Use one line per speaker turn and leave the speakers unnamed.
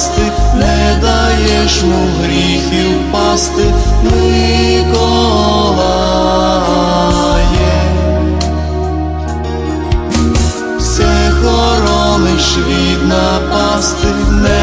Напасти, не даєш му гріхів пасти, Миколає. Все хорониш від напасти, не